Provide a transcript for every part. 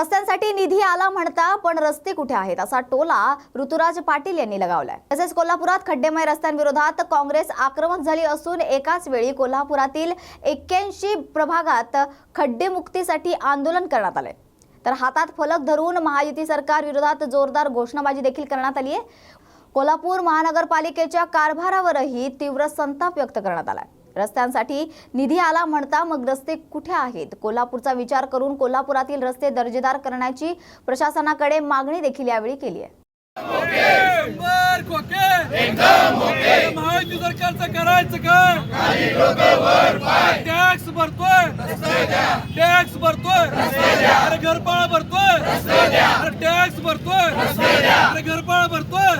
रस्त्यांसाठी निधी आला म्हणता पण रस्ते कुठे आहेत? असा टोला ऋतुराज पाटील यांनी लगावलाय. तसेच कोल्हापुरात खड्डेमय रस्त्यांविरोधात काँग्रेस आक्रमक झाली असून एकाच वेळी कोल्हापुरातील एक्क्याऐंशी प्रभागात खड्डेमुक्तीसाठी आंदोलन करण्यात आले तर हातात फलक धरून महायुती सरकार विरोधात जोरदार घोषणाबाजी देखील करण्यात आली आहे कोल्हापूर महानगरपालिकेच्या कारभारावरही तीव्र संताप व्यक्त करण्यात आला आहे रस्त्यांसाठी निधी आला म्हणता मग रस्ते कुठे आहेत? कोल्हापूरचा विचार करून कोल्हापुरातील रस्ते दर्जेदार करण्याची प्रशासनाकडे मागणी देखील यावेळी केली आहे. महायुती सरकारचं करायचं काय टॅक्स भरतोय. टॅक्स भरतोय. अरे घरपाळा भरतोय. अरे टॅक्स भरतोय. अरे घरपाळा भरतोय.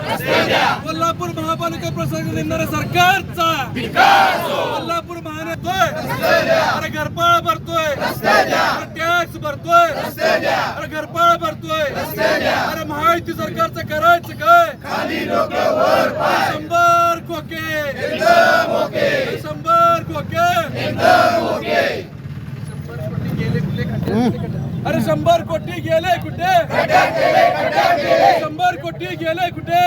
कोल्हापूर महापालिका प्रशासन देणाऱ्या सरकारचा. कोल्हापूर महानगरतोय अरे घरपाळा भरतोय अरे टॅक्स भरतोय अरे घरपाळा भरतोय अरे महायुती सरकारचं करायचं काय? शंभर खोके. शंभर खोके. अरे शंभर कोटी गेले कुठे? शंभर कोटी गेले कुठे?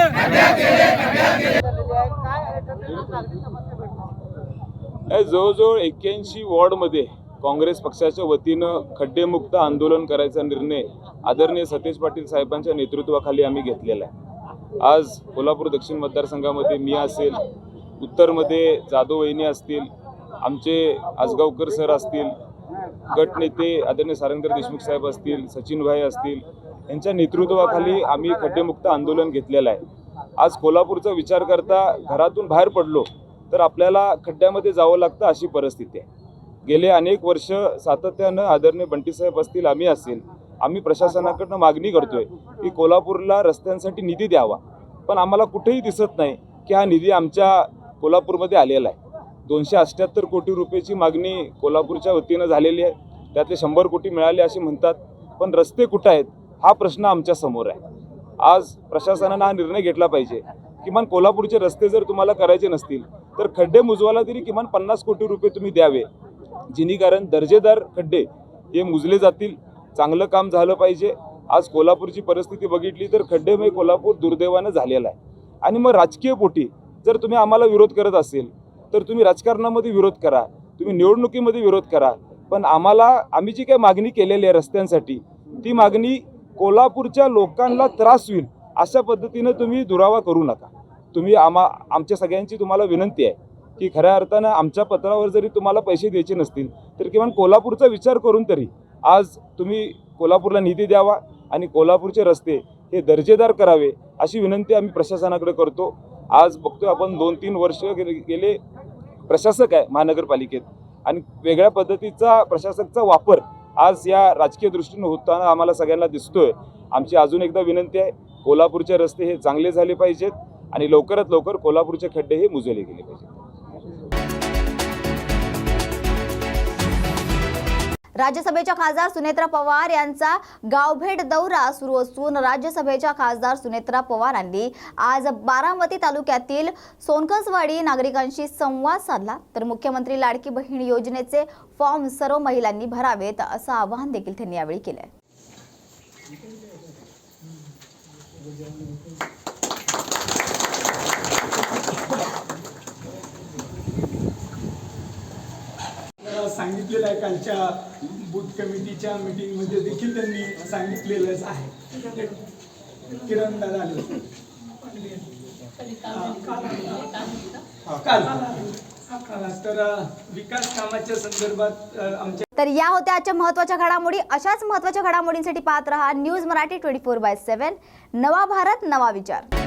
जवळजवळ एक्क्याऐंशी वॉर्डमध्ये काँग्रेस पक्षाच्या वतीनं खड्डेमुक्त आंदोलन करायचा निर्णय आदरणीय सतेज पाटील साहेबांच्या नेतृत्वाखाली आम्ही घेतलेला आहे. आज कोल्हापूर दक्षिण मतदारसंघामध्ये मी असेल उत्तरमध्ये जाधव वहिनी असतील आमचे आजगावकर सर असतील गटनेते आदरणीय सारंगधर देशमुख साहेब असतील सचिनभाई असतील यांच्या नेतृत्वाखाली आम्ही खड्डेमुक्त आंदोलन घेतलेलं आहे. आज कोल्हापूरचा विचार करता घरातून बाहेर पडलो तर आपल्याला खड्ड्यामध्ये जावं लागतं अशी परिस्थिती आहे. गेले अनेक वर्ष सातत्यानं आदरणीय बंटीसाहेब असतील आम्ही असेल आम्ही प्रशासनाकडनं मागणी करतोय की कोल्हापूरला रस्त्यांसाठी निधी द्यावा. पण आम्हाला कुठेही दिसत नाही की हा निधी आमच्या कोल्हापूरमध्ये आलेला आहे. दोनशे अठ्ठ्याहत्तर कोटी रुपयेची मागणी कोल्हापूरच्या वतीनं झालेली आहे. त्यातले शंभर कोटी मिळाले असे म्हणतात पण रस्ते कुठं आहेत हा प्रश्न आमच्यासमोर आहे. आज प्रशासनानं हा निर्णय घेतला पाहिजे. किमान कोल्हापूरचे रस्ते जर तुम्हाला करायचे नसतील तर खड्डे मुजवायला तरी किमान पन्नास कोटी रुपये तुम्ही द्यावे. जिनी कारण दर्जेदार खड्डे हे मुजले जातील. चांगलं काम झालं पाहिजे. आज कोल्हापूरची परिस्थिती बघितली तर खड्डेमय कोल्हापूर दुर्दैवानं झालेलं आहे. आणि मग राजकीय पोटी जर तुम्ही आम्हाला विरोध करत असेल तर तुम्ही राजकारणामध्ये विरोध करा. तुम्ही निवडणुकीमध्ये विरोध करा. पण आम्हाला आम्ही जी काही मागणी केलेली आहे रस्त्यांसाठी ती मागणी कोल्हापूरच्या लोकांना त्रास होईल अशा पद्धतीनं तुम्ही दुरावा करू नका. तुम्ही आम्हा आमच्या सगळ्यांची तुम्हाला विनंती आहे. की खऱ्या अर्थानं आमच्या पत्रावर जरी तुम्हाला पैसे द्यायचे नसतील तर किमान कोल्हापूरचा विचार करून तरी आज तुम्ही कोल्हापूरला निधी द्यावा आणि कोल्हापूरचे रस्ते हे दर्जेदार करावे अशी विनंती आम्ही प्रशासनाकडे करतो. आज बघतोय आपण दोन तीन वर्ष गेले गेले प्रशासक आहे महानगरपालिकेत आणि वेगळ्या पद्धतीचा प्रशासकचा वापर आज या राजकीय दृष्टीने होताना आम्हाला सगळ्यांना दिसतोय. आमची अजून एकदा विनंती आहे कोल्हापूरचे रस्ते हे चांगले झाले पाहिजेत आणि लवकरात लवकर कोल्हापूरचे खड्डे हे मुजवले गेले पाहिजेत. राज्यसभेच्या खासदार सुनेत्रा पवार यांचा गावभेट दौरा सुरू असून राज्यसभेच्या खासदार सुनेत्रा पवारांनी आज बारामती तालुक्यातील सोनकसवाडी नागरिकांशी संवाद साधला. तर मुख्यमंत्री लाडकी बहीण योजनेचे फॉर्म सर्व महिलांनी भरावेत असं आवाहन देखील त्यांनी यावेळी केलंय. सांगितलेलं आहे कालच्या बूथ कमिटीच्या मीटिंगमध्ये देखील त्यांनी सांगितलेलंच आहे. किरण दादा आले काल. तर विकास कामाच्या संदर्भात आमच्या तर या होत्या आजच्या महत्त्वाच्या घडामोडी. अशाच महत्त्वाच्या घडामोडींसाठी पाहत रहा news Marathi twenty four by seven नवा भारत नवा विचार.